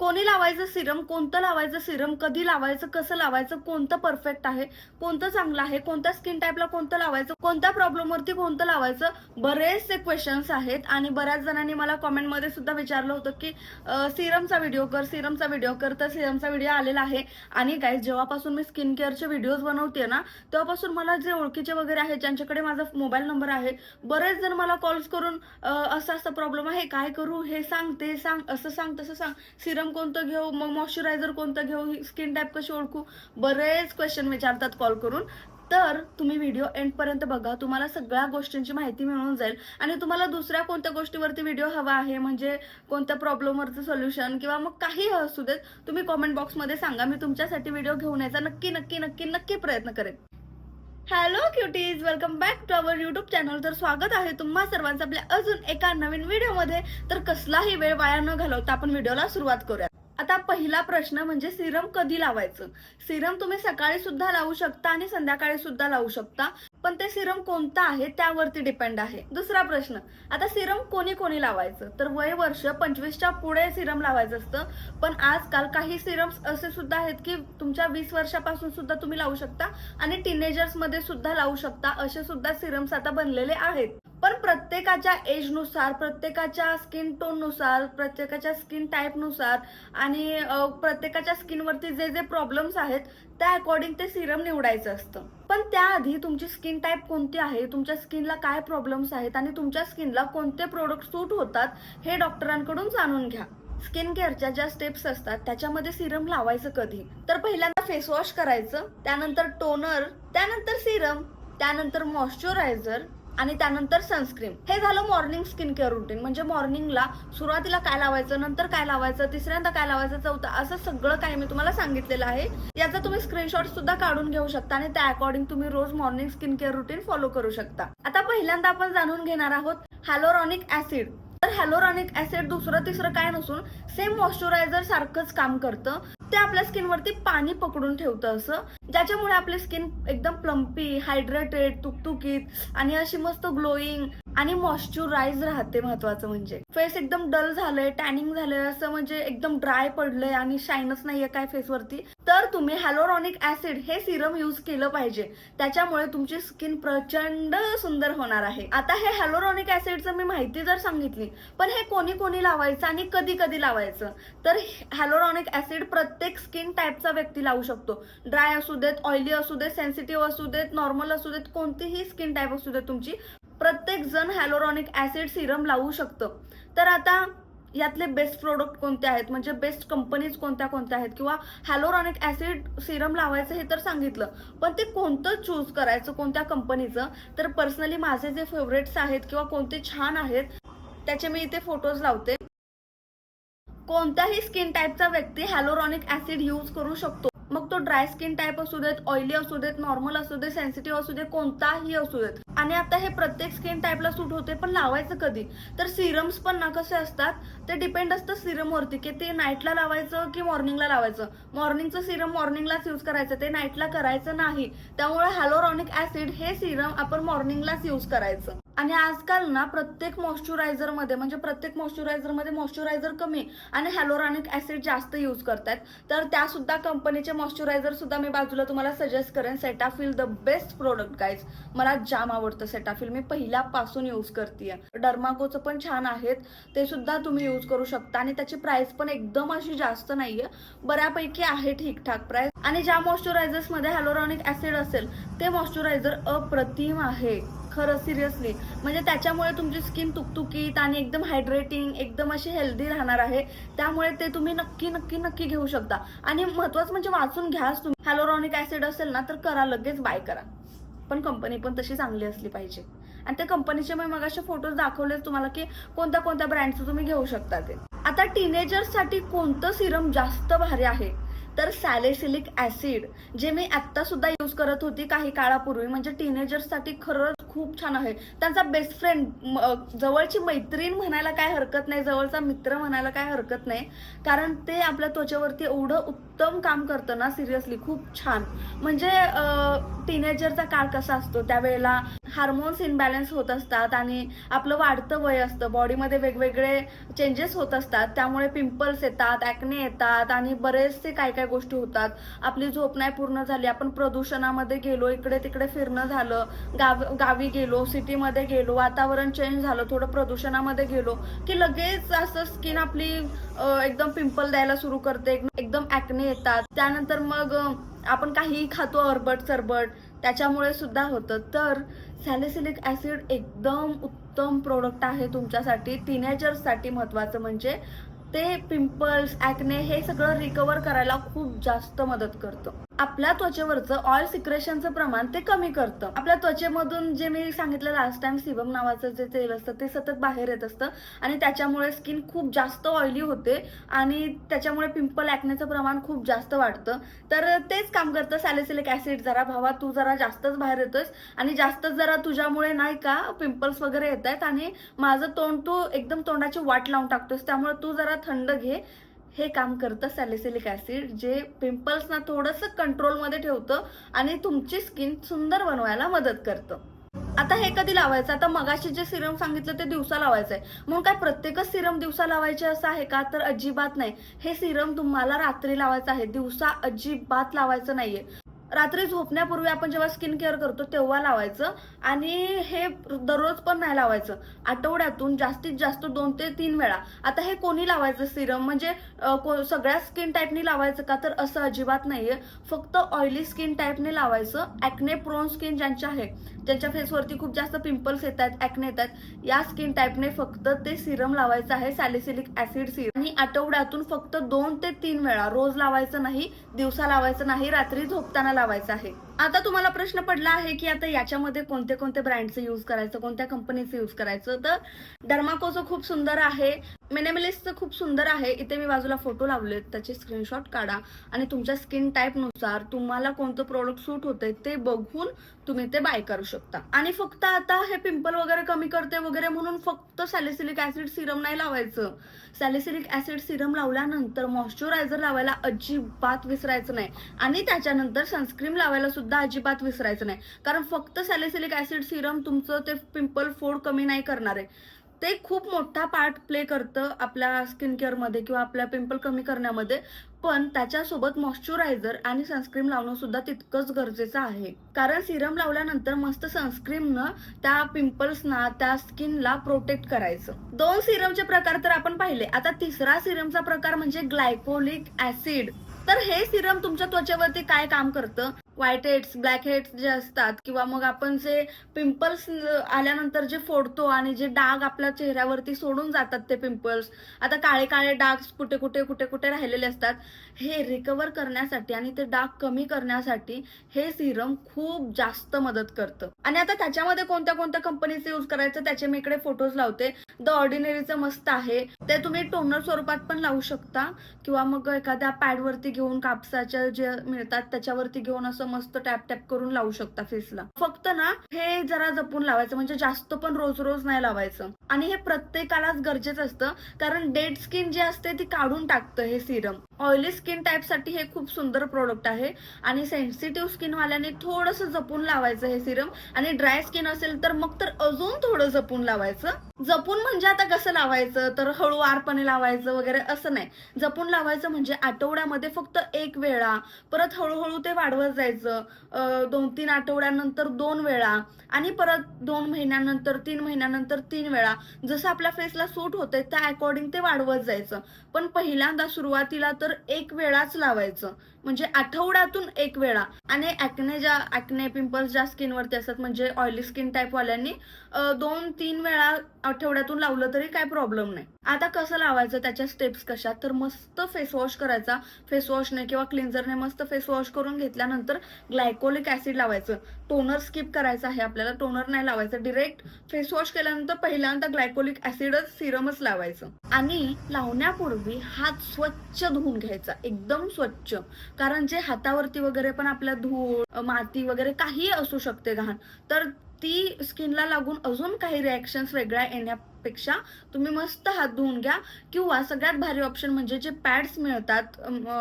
कोणी लावायचं सिरम कोणतं लावायचं सिरम कधी लावायचं कसं लावायचं कोणतं परफेक्ट आहे कोणतं चांगलं आहे कोणत्या स्किन टाईपला कोणतं लावायचं कोणत्या प्रॉब्लेमवरती कोणतं लावायचं बरेचसे क्वेश्चन्स आहेत. आणि बऱ्याच जणांनी मला कॉमेंटमध्ये सुद्धा विचारलं होतं की सिरमचा व्हिडिओ कर सिरमचा व्हिडिओ कर तर सिरमचा व्हिडिओ आलेला आहे. आणि काय जेव्हापासून मी स्किन केअरचे व्हिडिओज बनवते ना तेव्हापासून मला जे ओळखीचे वगैरे आहेत ज्यांच्याकडे माझा मोबाईल नंबर आहे बरेच जण मला कॉल्स करून असं असं प्रॉब्लेम आहे काय करू हे सांग ते सांग असं सांग तसं सांग सिरम कोणतं घेऊ मग मॉइश्चरायझर कोणतं घेऊ स्किन टाईप कशी ओळखू? बरेच क्वेश्चन विचारतात कॉल करून. तर तुम्ही व्हिडिओ एंडपर्यंत बघा. तुम्हाला सगळ्या गोष्टींची माहिती मिळून जाईल. आणि तुम्हाला दुसऱ्या कोणत्या गोष्टीवरती व्हिडिओ हवा आहे म्हणजे कोणत्या प्रॉब्लेमवरचं सोल्युशन किंवा मग काही असू देत तुम्ही कॉमेंट बॉक्समध्ये सांगा. मी तुमच्यासाठी व्हिडिओ घेऊन यायचा नक्की नक्की नक्की नक्की प्रयत्न करेन. Hello cuties welcome back to our YouTube channel तर स्वागत आहे तुम्हा सर्वांचं आपल्या अजून एका नवीन व्हिडिओमध्ये तर कसलाही वेळ वाया न घालवता आपण व्हिडिओला सुरुवात करूया आता पहिला प्रश्न म्हणजे सिरम कधी लावायचं? सिरम तुम्ही सकाळी सुद्धा लावू शकता आणि संध्याकाळी सुद्धा लावू शकता. पण ते सिरम कोणतं आहे त्यावरती डिपेंड आहे. दुसरा प्रश्न आता सिरम कोणी कोणी लावायचं? तर वय वर्ष पंचवीसच्या पुढे सिरम लावायचं असतं. पण आजकाल काही सिरम्स असे सुद्धा आहेत की तुमच्या वीस वर्षापासून सुद्धा तुम्ही लावू शकता आणि टीनेजर्समध्ये सुद्धा लावू शकता. असे सुद्धा सिरम्स आता बनलेले आहेत. पण प्रत्येकाच्या एजनुसार प्रत्येकाच्या स्किन टोननुसार प्रत्येकाच्या स्किन टाईपनुसार आणि प्रत्येकाच्या स्किनवरती जे जे प्रॉब्लेम्स आहेत त्या अकॉर्डिंग ते सिरम निवडायचं असतं. पण त्याआधी तुमची स्किन टाईप कोणती आहे? तुमच्या स्किनला काय प्रॉब्लेम्स आहेत? आणि तुमच्या स्किनला कोणते प्रोडक्ट सूट होतात? हे डॉक्टरांकडून जाणून घ्या. स्किन केअरच्या ज्या स्टेप्स असतात त्याच्यामध्ये सिरम लावायचं कधी? तर पहिल्यांदा फेस वॉश करायचं त्यानंतर टोनर त्यानंतर सिरम त्यानंतर मॉइश्चरायझर आणि त्यानंतर सनस्क्रीन हे झालं मॉर्निंग स्किन केअर रुटीन म्हणजे मॉर्निंगला सुरुवातीला काय लावायचं नंतर काय लावायचं तिसऱ्यांदा काय लावायचं चौथा असं सगळं काही मी तुम्हाला सांगितलेलं आहे. याचा तुम्ही स्क्रीनशॉट सुद्धा काढून घेऊ शकता आणि त्या अकॉर्डिंग तुम्ही रोज morning skin care routine follow करू शकता. आता पहिल्यांदा आपण जाणून घेणार आहोत हॅलोरॉनिक ऍसिड तर हॅलोरॉनिक ऍसिड दुसरं तिसरं काय नसून सेम मॉइश्चरायझर सारखंच काम करतं. ते आपल्या स्किनवरती पाणी पकडून ठेवतं असं. ज्याच्यामुळे आपली स्किन एकदम प्लम्पी हायड्रेटेड तुकतुकीत आणि अशी मस्त ग्लोईंग आणि मॉइश्चराईज राहते महत्वाचं म्हणजे. फेस एकदम डल झालंय टॅनिंग झालंय असं म्हणजे एकदम ड्राय पडलंय आणि शाईनच नाहीये काय फेसवरती तर तुम्ही हॅलोरॉनिक ऍसिड हे सिरम यूज केलं पाहिजे. त्याच्यामुळे तुमची स्किन प्रचंड सुंदर होणार आहे. आता हे हॅलोरॉनिक ऍसिडचं मी माहिती जर सांगितली पण हे कोणी कोणी लावायचं आणि कधी कधी लावायचं. तर हॅलोरॉनिक ऍसिड प्रत्येक स्किन टाईपचा व्यक्ती लावू शकतो. ड्राय असू देत ऑइली असू देत सेन्सिटिव्ह असू देत नॉर्मल असू देत कोणतीही स्किन टाईप असू देत तुमची प्रत्येक जण हॅलोरॉनिक ऍसिड सिरम लावू शकतं. तर आता यातले बेस्ट प्रोडक्ट कोणते आहेत? म्हणजे बेस्ट कंपनीज कोणत्या कोणत्या आहेत? किंवा हॅलोरॉनिक ऍसिड सिरम लावायचं हे तर सांगितलं. पण ते कोणतं चूज करायचं? कोणत्या कंपनीचं तर पर्सनली माझे जे फेवरेट्स आहेत किंवा कोणते छान आहेत त्याचे मी इथे फोटोज लावते. कोणत्याही स्किन टाईपचा व्यक्ती हॅलोरॉनिक ऍसिड यूज करू शकतो. मग तो ड्राय स्किन टाईप असू देत ऑइली असू देत नॉर्मल असू देत सेन्सिटिव्ह असू देत कोणताही असू देत. आणि आता हे प्रत्येक स्किन टाईपला सूट होते पण लावायचं कधी? तर सिरम्स पण ना कसे असतात ते डिपेंड असतं सिरमवरती की ते नाईटला लावायचं की मॉर्निंगला लावायचं? मॉर्निंगचं सिरम मॉर्निंगलाच यूज करायचं ते नाईटला करायचं नाही. त्यामुळे हॅलोरॉनिक ऍसिड हे सिरम आपण मॉर्निंगलाच यूज करायचं. आणि आजकाल ना प्रत्येक मॉइश्चुरायझरमध्ये म्हणजे प्रत्येक मॉइश्चुरायझरमध्ये मॉइश्चरायझर कमी आणि हॅलोरॉनिक ऍसिड जास्त यूज करतात. तर त्या सुद्धा कंपनीचे मॉइश्चरायझर सुद्धा मी बाजूला तुम्हाला सजेस्ट करेन. Cetaphil the best product guys मला जाम आवडतं. सेटाफिल मी पहिल्यापासून यूज करते डर्माकोचं पण छान आहेत. ते सुद्धा तुम्ही यूज करू शकता. आणि त्याची प्राइस पण एकदम अशी जास्त नाहीये. बऱ्यापैकी आहे ठीकठाक प्राइस आणि ज्या मॉइश्चरायझर्समध्ये हॅलोरॉनिक ऍसिड असेल ते मॉइश्चरायझर अप्रतिम आहे. खरं सिरियसली म्हणजे त्याच्यामुळे तुमची स्किन तुकतुकीत आणि एकदम हायड्रेटिंग एकदम अशी हेल्दी राहणार आहे. त्यामुळे ते तुम्ही नक्की नक्की नक्की घेऊ शकता. आणि महत्वाचं म्हणजे वाचून घ्याच तुम्ही. हॅलोरॉनिक ऍसिड असेल ना तर करा लगेच बाय करा. पण कंपनी पण तशी चांगली असली पाहिजे. आणि त्या कंपनीचे मी मग असे फोटोज दाखवलेच तुम्हाला की कोणत्या कोणत्या ब्रँडचं तुम्ही घेऊ शकता ते. आता टीनेजर्ससाठी कोणतं सिरम जास्त भारी आहे? तर सॅलेसिलिक ऍसिड जे मी आत्ता सुद्धा यूज करत होती काही काळापूर्वी म्हणजे टीनेजर्ससाठी खरंच खूप छान आहे. त्यांचा बेस्ट फ्रेंड जवळची मैत्रीण म्हणायला काय हरकत नाही जवळचा मित्र म्हणायला काय हरकत नाही. कारण ते आपल्या त्वचेवरती एवढं उत्तम काम करतं ना सिरियसली खूप छान. म्हणजे टीनेजरचा काळ कसा असतो त्यावेळेला हार्मोन्स इनबॅलन्स होत असतात आणि आपलं वाढतं वय असतं. बॉडीमध्ये वेगवेगळे चेंजेस होत असतात त्यामुळे पिंपल्स येतात ॲक्ने येतात आणि बरेचसे काय काय गोष्टी होतात. आपली झोप नाही पूर्ण झाली आपण प्रदूषणामध्ये गेलो इकडे तिकडे फिरणं झालं गाव गावी गेलो सिटीमध्ये गेलो वातावरण चेंज झालं थोडं प्रदूषणामध्ये गेलो की लगेच असं स्किन आपली एकदम पिंपल द्यायला सुरू करते एकदम ॲक्ने येतात. त्यानंतर मग आपण काहीही खातो अरबट सरबट त्याच्यामुळे सुद्धा होतं. तर सॅलिसिलिक ॲसिड एकदम उत्तम प्रोडक्ट आहे तुमच्यासाठी. टीनेजर्ससाठी महत्त्वाचं म्हणजे ते पिंपल्स ॲक्ने हे सगळं रिकवर करायला खूप जास्त मदत करतं. आपल्या त्वचेवरचं ऑइल सिक्रेशनचं प्रमाण ते कमी करतं. आपल्या त्वचेमधून जे मी सांगितलं लास्ट टाइम सिबम नावाचं जे तेल असतं ते सतत बाहेर येत असतं आणि त्याच्यामुळे स्किन खूप जास्त ऑइली होते आणि त्याच्यामुळे पिंपल ॲक्नेचं प्रमाण खूप जास्त वाढतं. तर तेच काम करतं सॅलिसिलिक ॲसिड जरा भावा तू जरा जास्तच बाहेर येतोस आणि जास्तच जरा तुझ्यामुळे नाही का पिंपल्स वगैरे येत आहेत आणि माझं तोंड तू एकदम तोंडाची वाट लावून टाकतोस त्यामुळे तू जरा थंड घे हे काम करतं सॅलिसिलिक ॲसिड जे पिंपल्सना थोडंसं कंट्रोलमध्ये ठेवतं आणि तुमची स्किन सुंदर बनवायला मदत करतं. आता हे कधी लावायचं? आता मगाशी जे सिरम सांगितलं ते दिवसा लावायचं आहे म्हणून काय प्रत्येकच सिरम दिवसा लावायचे असं आहे का? तर अजिबात नाही. हे सिरम तुम्हाला रात्री लावायचं आहे. दिवसा अजिबात लावायचं नाहीये. रात्री झोपण्यापूर्वी आपण जेव्हा स्किन केअर करतो तेव्हा लावायचं. आणि हे दररोज पण नाही लावायचं. आठवड्यातून जास्तीत जास्त दोन ते तीन वेळा. आता हे कोणी लावायचं सिरम म्हणजे को- सगळ्या स्किन टाईपनी लावायचं का तर असं अजिबात नाहीये. फक्त ऑइली स्किन टाईपने लावायचं. ॲक्ने प्रोन स्किन ज्यांच्या आहे ज्यांच्या फेसवरती खूप जास्त पिंपल्स येत येतात ॲक्ने येतात या स्किन टाईपने फक्त ते सिरम लावायचं आहे सॅलिसिलिक ऍसिड सिरम आणि आठवड्यातून फक्त दोन ते तीन वेळा रोज लावायचं नाही दिवसा लावायचं नाही रात्री झोपताना लावायचं लावायचा आहे. आता तुम्हाला प्रश्न पडला आहे की आता याच्यामध्ये कोणते कोणते ब्रँडचं यूज करायचं कोणत्या कंपनीचं यूज करायचं? तर डर्माकोचं खूप सुंदर आहे मिनेमिलिस्टचं खूप सुंदर आहे. इथे मी बाजूला फोटो लावलेत त्याचे स्क्रीनशॉट काढा. आणि तुमच्या स्किन टाईपनुसार तुम्हाला कोणतं प्रोडक्ट सूट होतंय ते बघून तुम्ही ते बाय करू शकता. आणि फक्त आता हे पिंपल वगैरे कमी करते वगैरे म्हणून फक्त सॅलिसिलिक ऍसिड सिरम नाही लावायचं. सॅलिसिलिक ऍसिड सिरम लावल्यानंतर मॉइश्चरायझर लावायला अजिबात विसरायचं नाही. आणि त्याच्यानंतर सनस्क्रीन लावायला सुद्धा अजिबात विसरायचं नाही. कारण फक्त सॅलिसिलिक ऍसिड सिरम तुमचं ते पिंपल फोड कमी नाही करणार आहे. ते खूप मोठा पार्ट प्ले करतं आपल्या स्किन केअरमध्ये किंवा आपल्या पिंपल कमी करण्यामध्ये. पण त्याच्यासोबत मॉइश्चरायझर आणि सनस्क्रीम लावणं सुद्धा तितकंच गरजेचं आहे. कारण सिरम लावल्यानंतर मस्त सनस्क्रीननं त्या पिंपल्सना त्या स्किनला प्रोटेक्ट करायचं. दोन सिरमचे प्रकार तर आपण पाहिले. आता तिसरा सिरमचा प्रकार म्हणजे ग्लायकोलिक ऍसिड तर हे सिरम तुमच्या त्वचेवरती काय काम करतं? व्हाईट हेड्स ब्लॅक हेड्स जे असतात किंवा मग आपण जे पिंपल्स आल्यानंतर जे फोडतो आणि जे डाग आपल्या चेहऱ्यावरती सोडून जातात ते पिंपल्स आता काळे काळे डाग कुठे कुठे कुठे कुठे राहिलेले असतात हे रिकवर करण्यासाठी आणि ते डाग कमी करण्यासाठी हे सिरम खूप जास्त मदत करतं. आणि आता त्याच्यामध्ये कोणत्या कोणत्या कंपनीचं यूज करायचं त्याचे मी इकडे फोटोज लावते. द ऑर्डिनरीचं मस्त आहे. ते तुम्ही टोनर स्वरूपात पण लावू शकता किंवा मग एखाद्या पॅडवरती घेऊन कापसाच्या जे मिळतात त्याच्यावरती घेऊन असं मस्त टॅप टॅप करून लावू शकता फेसला. फक्त ना हे जरा जपून लावायचं. म्हणजे जास्त पण रोज रोज नाही लावायचं. आणि हे प्रत्येकालाच गरजेचं असतं. कारण डेड स्किन जी असते ती काढून टाकतं हे सिरम. ऑइली स्किन टाईपसाठी हे खूप सुंदर प्रोडक्ट आहे. आणि सेन्सिटिव्ह स्किन वाल्याने थोडंसं जपून लावायचं हे सिरम. आणि ड्राय स्किन असेल तर मग तर अजून थोडं जपून लावायचं. जपून म्हणजे आता कसं लावायचं? तर हळूवारपणे लावायचं वगैरे असं नाही. जपून लावायचं म्हणजे आठवड्यामध्ये फक्त फक्त एक वेळा. परत हळूहळू ते वाढवत जायचं. दोन तीन आठवड्यानंतर दोन वेळा. आणि परत दोन महिन्यानंतर तीन महिन्यानंतर तीन वेळा. जसं आपल्या फेसला सूट होतंय त्या अकॉर्डिंग ते वाढवत जायचं. पण पहिल्यांदा सुरुवातीला तर एक वेळाच लावायचं. म्हणजे आठवड्यातून एक वेळा. आणि ऍक्ने ज्या ऍक्ने पिंपल्स ज्या स्किनवरती असतात म्हणजे ऑइली स्किन टाईपवाल्यांनी दोन तीन वेळा आठवड्यातून लावलं तरी काय प्रॉब्लेम नाही. आता कसं लावायचं त्याच्या स्टेप्स कशा? तर मस्त फेसवॉश करायचा. फेसवॉशने किंवा क्लिन्झरने मस्त फेसवॉश करून घेतल्यानंतर ग्लायकोलिक ऍसिड लावायचं. टोनर स्किप करायचं आहे आपल्याला. टोनर नाही लावायचं. डिरेक्ट फेस वॉश केल्यानंतर पहिल्यांदा ग्लायकोलिक ऍसिडच सिरमच लावायचं. आणि लावण्यापूर्वी हात स्वच्छ धुवून घ्यायचा. एकदम स्वच्छ. कारण जे हातावरती वगैरे पण आपल्या धूळ माती वगैरे काही असू शकते घाण तर ती स्किनला लागून अजून काही रिॲक्शन्स वेगळ्या येण्यापेक्षा तुम्ही मस्त हात धुवून घ्या. किंवा सगळ्यात भारी ऑप्शन म्हणजे जे पॅड्स मिळतात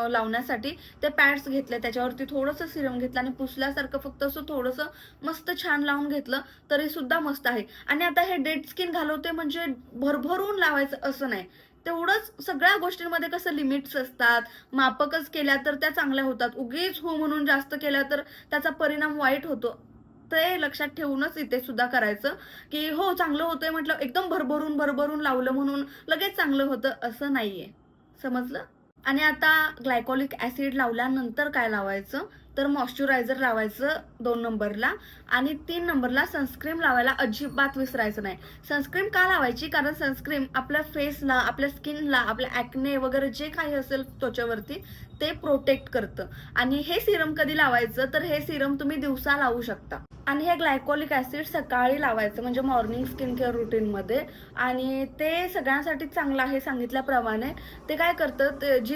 लावण्यासाठी ते पॅड्स घेतले त्याच्यावरती थोडंसं सिरम घेतलं आणि पुसल्यासारखं फक्त असं थोडंसं मस्त छान लावून घेतलं तरी सुद्धा मस्त आहे. आणि आता हे डेड स्किन घालवते म्हणजे भरभरून लावायचं असं नाही. तेवढंच सगळ्या गोष्टींमध्ये कसं लिमिट्स असतात मापकच केल्या तर त्या चांगल्या होतात. उगीच हो म्हणून जास्त केल्या तर त्याचा परिणाम वाईट होतो. ते लक्षात ठेवूनच इथे सुद्धा करायचं की हो चांगलं होतंय म्हटलं एकदम भरभरून भरभरून लावलं म्हणून लगेच चांगलं होतं असं नाहीये. समजलं? आणि आता ग्लायकॉलिक ऍसिड लावल्यानंतर काय लावायचं? तर मॉइश्चरायझर लावायचं दोन नंबरला आणि तीन नंबरला सनस्क्रीम लावायला अजिबात विसरायचं नाही. सनस्क्रीम का लावायची? कारण सनस्क्रीम आपल्या फेसला आपल्या स्किनला आपल्या ॲक्ने वगैरे जे काही असेल त्वचेवरती ते प्रोटेक्ट करतं. आणि हे सिरम कधी लावायचं? तर हे सिरम तुम्ही दिवसा लावू शकता. आणि हे ग्लायकोलिक ऍसिड सकाळी लावायचं म्हणजे मॉर्निंग स्किन केअर रुटीनमध्ये आणि ते सगळ्यांसाठी चांगलं आहे सांगितल्याप्रमाणे. ते काय करतं? ते जी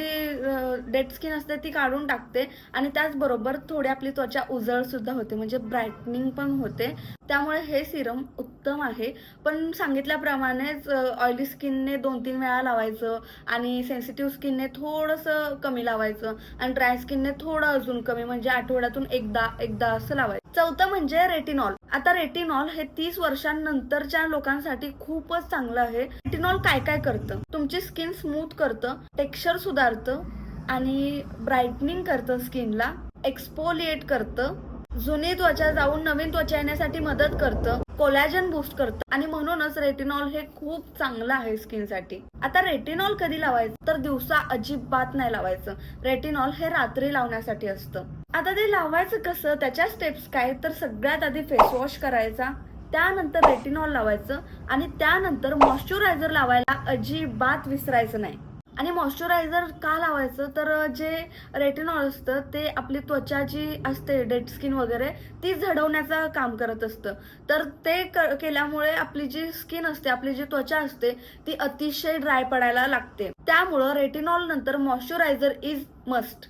डेड स्किन असते ती काढून टाकते आणि त्याचबरोबर थोडी आपली त्वचा उजळ सुद्धा होते म्हणजे ब्राईटनिंग पण होते. त्यामुळे हे सिरम उत्तम आहे. पण सांगितल्याप्रमाणेच ऑइली स्किनने दोन तीन वेळा लावायचं आणि सेन्सिटिव्ह स्किनने थोडंसं कमी लावायचं आणि ड्राय स्किनने थोडं अजून कमी म्हणजे आठवड्यातून एकदा एकदा असं लावायचं. चौथं म्हणजे रेटिनॉल आता रेटिनॉल हे तीस वर्षांनंतरच्या लोकांसाठी खूपच चांगलं आहे. रेटिनॉल काय काय करतं? तुमची स्किन स्मूथ करतं टेक्स्चर सुधारतं आणि ब्राईटनिंग करतं स्किनला एक्सपोलिएट करतं जुनी त्वचा जाऊन नवीन त्वचा येण्यासाठी मदत करतं कोलॅजन बूस्ट करतं. आणि म्हणूनच रेटिनॉल हे खूप चांगलं आहे स्किनसाठी आता रेटिनॉल कधी लावायचं? तर दिवसा अजिबात नाही लावायचं. रेटिनॉल हे रात्री लावण्यासाठी असतं. आता ते लावायचं कसं? त्याच्या स्टेप्स काय? तर सगळ्यात आधी फेस वॉश करायचा त्यानंतर रेटिनॉल लावायचं आणि त्यानंतर मॉइश्चरायझर लावायला अजिबात विसरायचं नाही. आणि मॉइश्चरायझर का लावायचं? तर जे रेटिनॉल असतं ते आपली त्वचा जी असते डेड स्किन वगैरे ती झडवण्याचं काम करत असतं. तर ते क- केल्यामुळे आपली जी स्किन असते आपली जी त्वचा असते ती अतिशय ड्राय पडायला लागते. त्यामुळं रेटिनॉल नंतर मॉइश्चरायझर इज मस्ट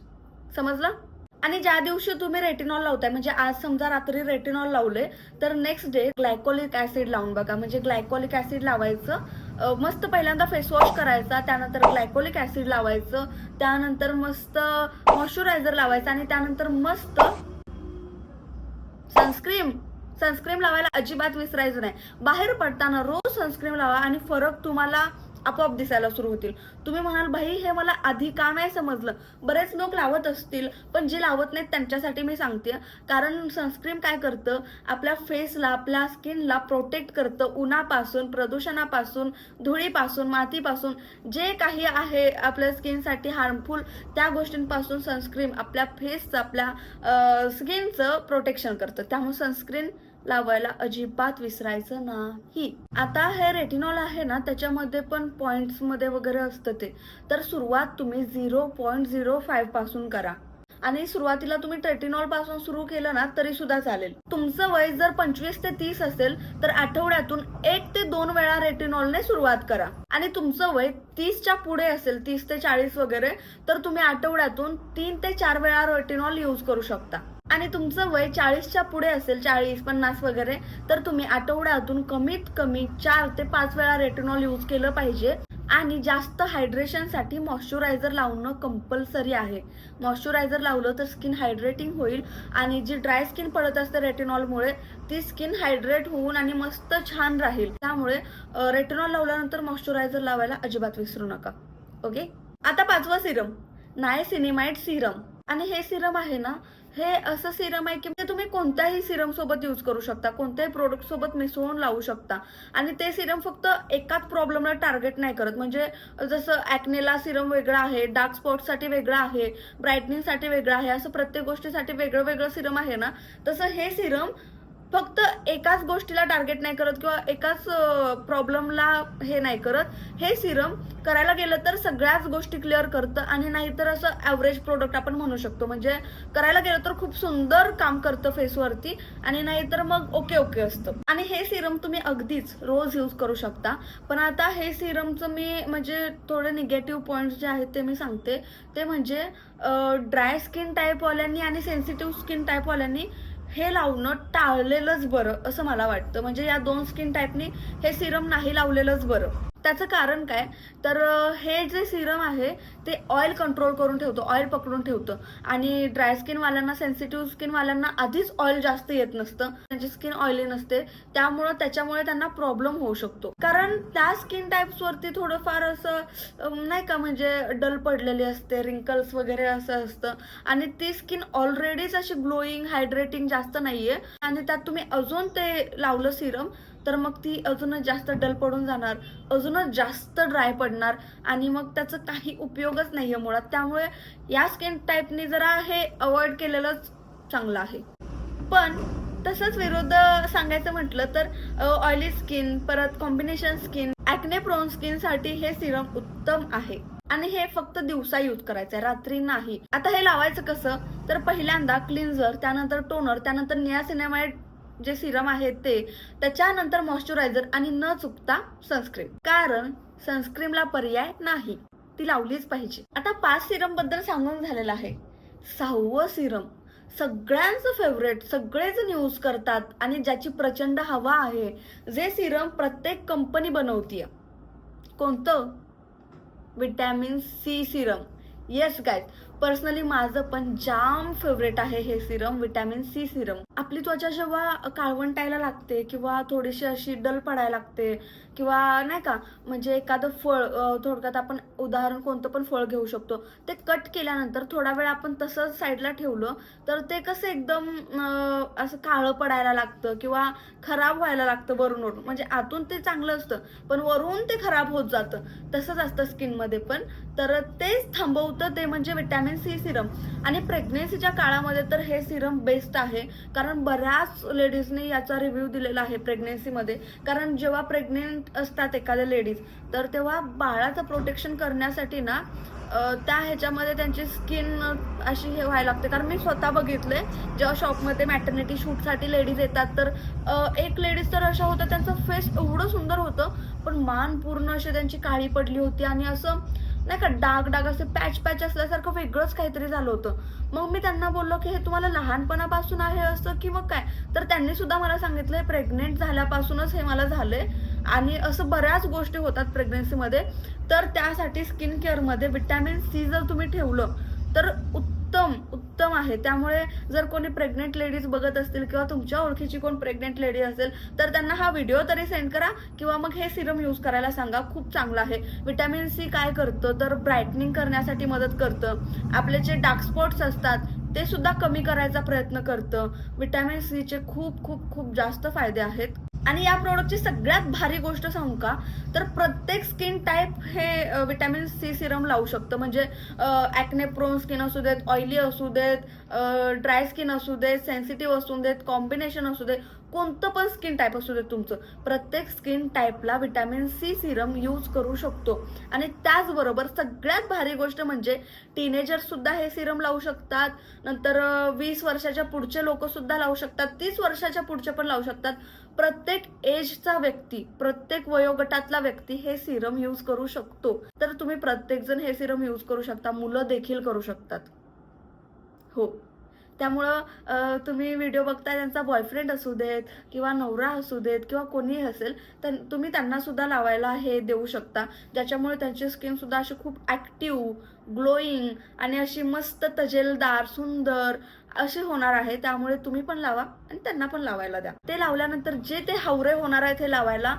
समजलं? आणि ज्या दिवशी तुम्ही रेटिनॉल लावताय म्हणजे आज समजा रात्री रेटिनॉल लावले तर नेक्स्ट डे ग्लायकोलिक ऍसिड लावून बघा. म्हणजे ग्लायकोलिक ऍसिड लावायचं मस्त पहिल्यांदा फेसवॉश करायचा त्यानंतर ग्लायकोलिक ऍसिड लावायचं त्यानंतर मस्त मॉइश्चरायझर लावायचं आणि त्यानंतर मस्त सनस्क्रीम सनस्क्रीम लावायला अजिबात विसरायचं नाही. बाहेर पडताना रोज सनस्क्रीम लावा आणि फरक तुम्हाला आपोआप दिसायला सुरू होतील. तुम्ही म्हणाल भाई हे मला आधी का नाही समजलं? बरेच लोक लावत असतील पण जे लावत नाहीत त्यांच्यासाठी मी सांगते कारण सनस्क्रीन काय करतं? आपल्या फेसला आपल्या स्किनला प्रोटेक्ट करतं उन्हापासून प्रदूषणापासून धुळीपासून मातीपासून. जे काही आहे आपल्या स्किनसाठी हार्मफुल त्या गोष्टींपासून सनस्क्रीन आपल्या फेसचं आपल्या स्किनचं प्रोटेक्शन करतं. त्यामुळे सनस्क्रीन लावायला अजिबात विसरायचं नाही. आता हे रेटिनॉल आहे ना त्याच्यामध्ये पण पॉइंट्समध्ये वगैरे असतं ते. तर सुरुवात तुम्ही झिरो पॉईंट झिरो फाईव्हपासून करा. आणि सुरुवातीला तुम्ही ट्रेटिनॉलपासून सुरू केलं ना तरी सुद्धा चालेल. तुमचं वय जर पंचवीस ते तीस असेल तर आठवड्यातून एक ते दोन वेळा रेटिनॉलने सुरुवात करा. आणि तुमचं वय तीसच्या पुढे असेल तीस ते चाळीस वगैरे तर तुम्ही आठवड्यातून तीन ते चार वेळा रेटिनॉल यूज करू शकता. आणि तुमचं वय चाळीसच्या पुढे असेल चाळीस पन्नास वगैरे तर तुम्ही आठवड्यातून कमीत कमी चार ते पाच वेळा रेटिनॉल यूज केलं पाहिजे. आणि जास्त हायड्रेशनसाठी मॉइश्चरायझर लावणं कंपल्सरी आहे. मॉइश्चरायझर लावलं तर स्किन हायड्रेटिंग होईल. आणि जी ड्राय स्किन पडत असते रेटिनॉलमुळे ती स्किन हायड्रेट होऊन आणि मस्त छान राहील. त्यामुळे रेटिनॉल लावल्यानंतर मॉइश्चरायझर लावायला अजिबात विसरू नका. ओके आता पाचवा सिरम नायसिनेमाइट सिरम आणि हे सिरम आहे ना हे असं सिरम आहे की म्हणजे तुम्ही कोणत्याही सिरम सोबत यूज करू शकता. कोणत्याही प्रोडक्ट सोबत मिसळून लावू शकता. आणि ते सिरम फक्त एकाच प्रॉब्लेमला टार्गेट नाही करत. म्हणजे जसं ऍक्नेला सिरम वेगळं आहे डार्क स्पॉटसाठी वेगळं आहे ब्राईटनिंगसाठी वेगळं आहे असं प्रत्येक गोष्टीसाठी वेगळं वेगळं सिरम आहे ना तसं हे सिरम फक्त एकाच गोष्टीला टार्गेट नाही करत किंवा एकाच प्रॉब्लेमला हे नाही करत. हे सिरम करायला गेलं तर सगळ्याच गोष्टी क्लिअर करतं आणि नाहीतर असं ॲव्हरेज प्रोडक्ट आपण म्हणू शकतो. म्हणजे करायला गेलं तर खूप सुंदर काम करतं फेसवरती आणि नाहीतर मग ओके ओके असतं. आणि हे सिरम तुम्ही अगदीच रोज यूज करू शकता. पण आता हे सिरमचं मी म्हणजे थोडे निगेटिव्ह पॉईंट्स जे आहेत ते मी सांगते. ते म्हणजे ड्राय स्किन टाईपवाल्यांनी आणि सेन्सिटिव्ह स्किन टाईपवाल्यांनी हे लावणं टाळलेलंच बरं असं मला वाटतं. म्हणजे या दोन स्किन टाईपनी हे सिरम नाही लावलेलंच बरं. त्याचं कारण काय? तर हे जे सिरम आहे ते ऑइल कंट्रोल करून ठेवतं ऑइल पकडून ठेवतं. आणि ड्राय स्किनवाल्यांना सेन्सिटिव्ह स्किनवाल्यांना आधीच ऑइल जास्त येत नसतं. त्यांची स्किन ऑइली नसते. त्यामुळं त्याच्यामुळे त्यांना प्रॉब्लेम होऊ शकतो. कारण त्या स्किन टाईप्सवरती थोडंफार असं नाही का म्हणजे डल पडलेली असते रिंकल्स वगैरे असं असतं. आणि ती स्किन ऑलरेडीच अशी ग्लोईंग हायड्रेटिंग जास्त नाहीये. आणि त्यात तुम्ही अजून ते लावलं सिरम तर मग ती अजूनच जास्त डल पडून जाणार अजूनच जास्त ड्राय पडणार आणि मग त्याचा काही उपयोगच नाहीये मुळात. त्यामुळे या स्किन टाईपने जरा हे अवॉइड केलेलंच चांगलं आहे. पण तसंच विरुद्ध सांगायचं म्हटलं तर ऑइली स्किन परत कॉम्बिनेशन स्किन ॲक्ने प्रोन स्किनसाठी हे सिरम उत्तम आहे. आणि हे फक्त दिवसा यूज करायचं आहे रात्री नाही. आता हे लावायचं कसं? तर पहिल्यांदा क्लिन्झर त्यानंतर टोनर त्यानंतर नियासिनेमाइड जे सिरम आहे ते त्याच्यानंतर मॉइश्चरायझर आणि न चुकता सनस्क्रीन. कारण सनस्क्रीनला पर्याय नाही. ती लावलीच पाहिजे. आता पाच सिरमबद्दल सांगून झालेलं आहे. सहावं सिरम. सगळ्यांचं फेवरेट सगळेजण यूज करतात आणि ज्याची प्रचंड हवा आहे जे सिरम प्रत्येक कंपनी बनवतीय. कोणतं? Vitamin C serum. Yes guy personally माझं पण जाम फेवरेट आहे हे सिरम विटॅमिन सी सिरम आपली त्वचा जेव्हा काळवंटायला लागते किंवा थोडीशी अशी डल पडायला लागते किंवा नाही का म्हणजे एखादं फळ थोडक्यात आपण उदाहरण कोणतं पण फळ घेऊ शकतो ते कट केल्यानंतर थोडा वेळ आपण तसंच साईडला ठेवलं तर ते कसं एकदम असं काळं पडायला लागतं किंवा खराब व्हायला लागतं वरून वरून. म्हणजे आतून ते चांगलं असतं पण वरून ते खराब होत जातं. तसंच असतं स्किनमध्ये पण. तर तेच थांबवतं ते म्हणजे विटॅमिन सी सिरम आणि प्रेग्नेन्सीच्या काळामध्ये तर हे सिरम बेस्ट आहे. कारण बऱ्याच लेडीजने याचा रिव्ह्यू दिलेला आहे प्रेग्नेन्सीमध्ये कारण जेव्हा प्रेग्नेंट असतात एखाद्या लेडीज तर तेव्हा बाळाचं प्रोटेक्शन करण्यासाठी ना त्या ह्याच्यामध्ये त्यांची स्किन अशी हे व्हायला लागते. कारण मी स्वतः बघितलंय जेव्हा शॉपमध्ये मॅटर्निटी शूटसाठी लेडीज येतात तर एक लेडीज तर अशा होत्या त्यांचं फेस एवढं सुंदर होतं पण मान पूर्ण अशी त्यांची काळी पडली होती. आणि असं नाही का डाग डाग असे पॅच पॅच असल्यासारखं वेगळंच काहीतरी झालं होतं. मग मी त्यांना बोललो की हे तुम्हाला लहानपणापासून आहे असं की मग काय? तर त्यांनी सुद्धा मला सांगितलंय प्रेग्नेंट झाल्यापासूनच हे मला झालंय आणि असं बऱ्याच गोष्टी होतात प्रेग्नेन्सीमध्ये तर त्यासाठी स्किन केअरमध्ये विटॅमिन सी जर तुम्ही ठेवलं तर उत्तम उत्तम आहे. त्यामुळे जर कोणी प्रेग्नेंट लेडीज बघत असतील किंवा तुमच्या ओळखीची कोण प्रेग्नेंट लेडी असेल तर त्यांना हा व्हिडिओ तरी सेंड करा किंवा मग हे सिरम यूज करायला सांगा. खूप चांगलं आहे. विटॅमिन सी काय करतं? तर ब्राईटनिंग करण्यासाठी मदत करतं. आपले जे डार्क स्पॉट्स असतात ते सुद्धा कमी करायचा प्रयत्न करतं. विटॅमिन सीचे खूप खूप खूप जास्त फायदे आहेत. आणि या प्रोडक्टची सगळ्यात भारी गोष्ट सांगू का? तर प्रत्येक स्किन टाईप हे विटॅमिन सी सिरम लावू शकतं. म्हणजे ॲक्ने प्रोन स्किन असू देत ऑइली असू देत ड्राय स्किन असू देत सेन्सिटिव्ह असू देत कॉम्बिनेशन असू देत. कोणतं पण स्किन टाईप असू दे तुमचं. प्रत्येक स्किन टाईपला विटॅमिन सी सिरम यूज करू शकतो. आणि त्याचबरोबर सगळ्यात भारी गोष्ट म्हणजे टीनेजर सुद्धा हे सिरम लावू शकतात. नंतर वीस वर्षाच्या पुढचे लोक सुद्धा लावू शकतात. तीस वर्षाच्या पुढचे पण लावू शकतात. प्रत्येक एजचा व्यक्ती प्रत्येक वयोगटातला व्यक्ती हे सिरम यूज करू शकतो. तर तुम्ही प्रत्येक जण हे सिरम यूज करू शकता. मुलं देखील करू शकतात. हो. त्यामुळं तुम्ही व्हिडिओ बघताय त्यांचा बॉयफ्रेंड असू देत किंवा नवरा असू देत किंवा कोणीही असेल तर तुम्ही त्यांनासुद्धा लावायला हे देऊ शकता. ज्याच्यामुळे त्यांची स्किनसुद्धा अशी खूप ॲक्टिव्ह ग्लोईंग आणि अशी मस्त तजेलदार सुंदर असे होणार आहे. त्यामुळे तुम्ही पण लावा आणि त्यांना पण लावायला द्या. ते लावल्यानंतर जे ते हावरे होणार आहेत हे लावायला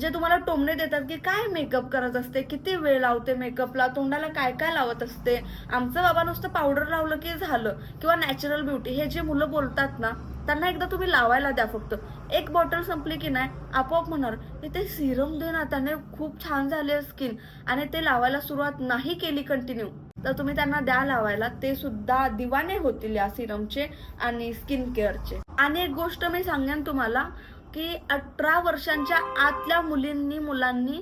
जे तुम्हाला टोमणे देतात की काय मेकअप करत असते? किती वेळ लावते मेकअपला तोंडाला काय काय लावत असते? आमचं बाबा नुसतं पावडर लावलं की झालं. किंवा नॅचरल ब्युटी हे जे मुलं बोलतात ना त्यांना एकदा तुम्ही लावायला द्या फक्त. एक बॉटल संपली की नाही आपोआप म्हणणार की ते सिरम दे ना त्याने खूप छान झाले स्किन आणि ते लावायला सुरुवात नाही केली कंटिन्यू तर तुम्ही त्यांना द्या लावायला. ते सुद्धा दिवाने होतील या सिरमचे आणि स्किन केअरचे आणि एक गोष्ट मी सांगेन तुम्हाला की अठरा वर्षांच्या आतल्या मुलींनी मुलांनी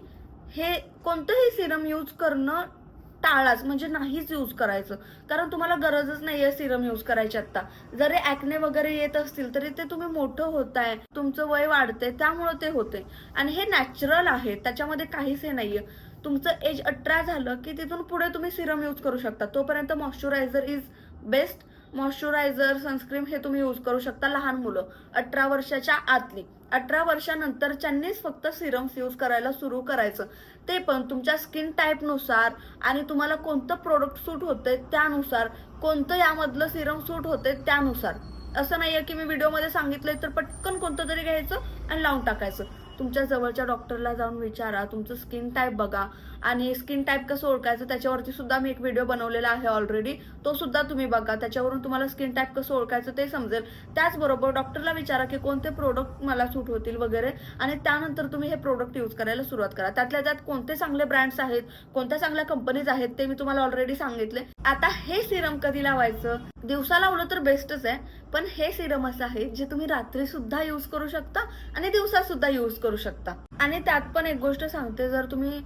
हे कोणतंही सिरम यूज करणं टाळाच म्हणजे नाहीच यूज करायचं. कारण तुम्हाला गरजच नाहीये सिरम यूज करायची आता जरी ऍक्ने वगैरे येत असतील तरी ते तुम्ही मोठं होत आहे तुमचं वय वाढते त्यामुळे ते होते आणि हे नॅचरल आहे त्याच्यामध्ये काहीच हे नाहीये. तुमचं एज अठरा झालं की तिथून पुढे तुम्ही सिरम यूज करू शकता. तोपर्यंत moisturiser is best moisturiser sunscreen हे तुम्ही यूज करू शकता लहान मुलं अठरा वर्षाच्या आतली. अठरा वर्षानंतरच्यांनीच फक्त सिरम्स यूज करायला सुरू करायचं. ते पण तुमच्या स्किन टाईपनुसार आणि तुम्हाला कोणतं प्रोडक्ट सूट होतंय त्यानुसार कोणतं यामधलं सिरम सूट होतंय त्यानुसार. असं नाही आहे की मी व्हिडिओमध्ये सांगितलंय तर पटकन कोणतं तरी घ्यायचं आणि लावून टाकायचं. तुमच्या जवळच्या डॉक्टरला जाऊन विचारा तुमचं स्किन टाईप बघा. आणि स्किन टाईप कसं ओळखायचं त्याच्यावरती सुद्धा मी एक व्हिडिओ बनवलेला आहे ऑलरेडी तो सुद्धा तुम्ही बघा. त्याच्यावरून तुम्हाला स्किन टाईप कसं ओळखायचं ते समजेल. त्याचबरोबर डॉक्टरला विचारा की कोणते प्रोडक्ट मला सूट होतील वगैरे आणि त्यानंतर तुम्ही हे प्रोडक्ट यूज करायला सुरुवात करा. त्यातल्या त्यात कोणते चांगले ब्रँड्स आहेत कोणत्या चांगल्या कंपनीज आहेत ते मी तुम्हाला ऑलरेडी सांगितले. आता हे सिरम कधी लावायचं? दिवसा लावलं तर बेस्टच आहे पण हे सिरम असं आहे जे तुम्ही रात्री सुद्धा यूज करू शकता आणि दिवसा सुद्धा यूज करू शकता. आणि त्यात पण एक गोष्ट सांगते जर तुम्ही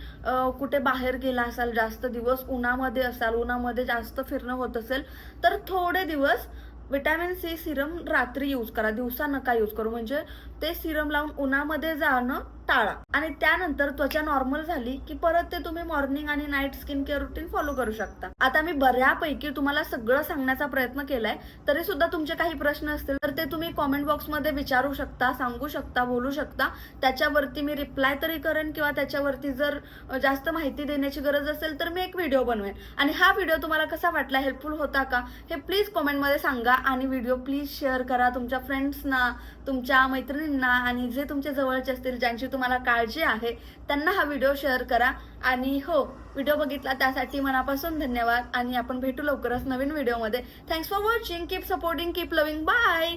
कुठे बाहेर गेला असाल जास्त दिवस उन्हामध्ये असाल उन्हामध्ये जास्त फिरणं होत असेल तर थोडे दिवस विटॅमिन सी सिरम रात्री यूज करा. दिवसा नका यूज करू. म्हणजे ते सिरम लावून उन्हामध्ये जाणं टाळा. आणि त्यानंतर त्वचा नॉर्मल झाली की परत ते तुम्ही मॉर्निंग आणि night skin care routine follow करू शकता. आता मी बऱ्यापैकी तुम्हाला सगळं सांगण्याचा प्रयत्न केलाय तरी सुद्धा तुमचे काही प्रश्न असतील तर ते तुम्ही कॉमेंट बॉक्समध्ये विचारू शकता सांगू शकता बोलू शकता. त्याच्यावरती मी रिप्लाय तरी करेन किंवा त्याच्यावरती जर जास्त माहिती देण्याची गरज असेल तर मी एक व्हिडिओ बनवेन. आणि हा व्हिडिओ तुम्हाला कसा वाटला हेल्पफुल होता का हे प्लीज कॉमेंटमध्ये सांगा. आणि व्हिडिओ प्लीज शेअर करा तुमच्या फ्रेंड्सना तुमच्या मैत्रिणींना आणि जे तुमच्या जवळचे असतील ज्यांची तुम्हाला काळजी आहे त्यांना हा व्हिडिओ शेअर करा. आणि हो व्हिडिओ बघितला त्यासाठी मनापासून धन्यवाद. आणि आपण भेटू लवकरच नवीन व्हिडिओमध्ये. Thanks for watching keep supporting keep loving bye